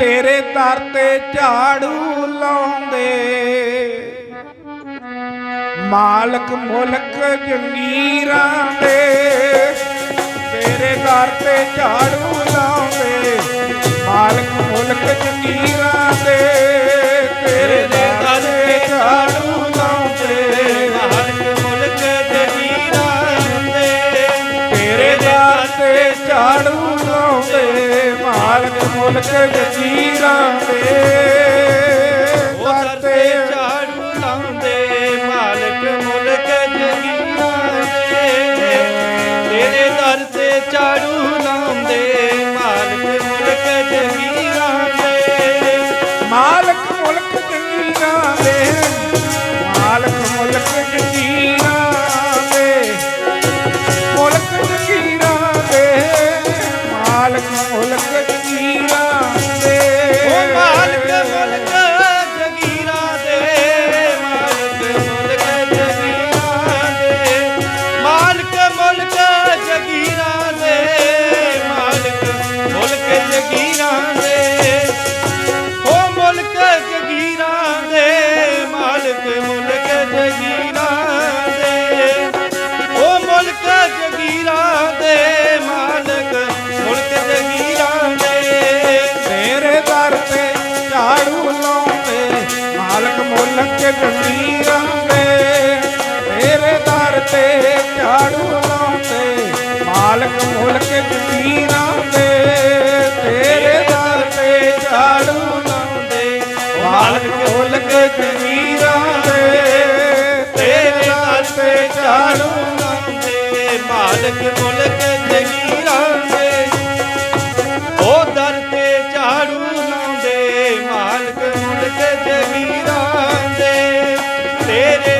ਤੇਰੇ ਦਰ ਤੇ ਝਾੜੂ ਲਾਉਂਦੇ। ਮਾਲਕ ਮੁਲਕ ਜੰਗੀਰਾਂ ਦੇ ਤੇਰੇ ਦਰ ਤੇ ਝਾੜੂ ਮਾਲਕ ਜੰਗੀਰਾਂ ਦੇ ਦਰ ਤੇ ਝਾੜੂ ਲਾਉਂਦੇ ਮਾਲਕ ਮੁਲਕ ਜਗੀਰਾਂ ਦੇ ਤੇਰੇ ਦਰ ਤੇ ਝਾੜੂ ਮੁਲਕ ਜੰਗੀਰਾਂ ਦੇ ਤੇਰੇ ਦਰ ਤੇ ਝਾੜੂ ਲਾਉਂਦੇ, ਮਾਲਕ ਮੁਲਕ ਜੰਗੀਰਾਂ ਦੇ ਤੇਰੇ ਦਰ ਤੇ ਝਾੜੂ ਲਾਉਂਦੇ, ਮਾਲਕ ਮੁਲਕ ਜੰਗੀਰਾਂ ਦੇ ਤੇਰੇ ਦਰ ਤੇ ਝਾੜੂ ਲਾਉਂਦੇ, ਮਾਲਕ ਮੁਲਕ ਲਾਉਂਦੇ ਮਾਲਕ